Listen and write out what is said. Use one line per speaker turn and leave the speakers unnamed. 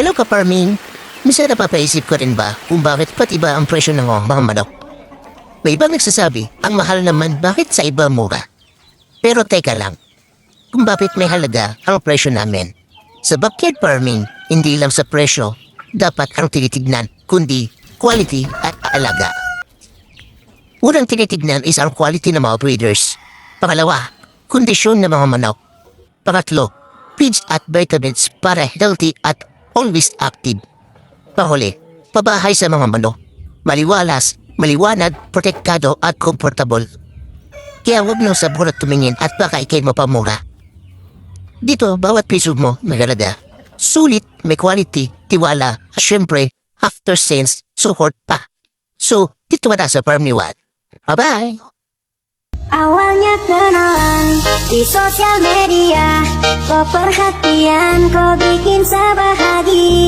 Hello ka, Parming. Misa napapaisip ko rin ba kung bakit pati ba ang presyo ng mga manok? May ibang nagsasabi, ang mahal naman bakit sa iba mura? Pero teka lang, kung bakit may halaga ang presyo namin? Sa backyard farming, hindi lang sa presyo, dapat ang tinitignan, kundi quality at alaga. Unang tinitignan is ang quality ng mga breeders. Pangalawa, kondisyon ng mga manok. Pangatlo, feeds at vitamins para healthy at always active. Pahuli, pabahay sa mga manok. Maliwalas, maliwanag, protektado at komportable. Kaya huwag nang sabon at tumingin at baka ikay mo pamura. Dito, bawat piso mo may halaga. Sulit, may quality, tiwala, at syempre, after sales, support pa. So, dito na sa farm ni Watt. Bye-bye!
Awalnya kenalan di sosial media Kau perhatian, kau bikin saya bahagia.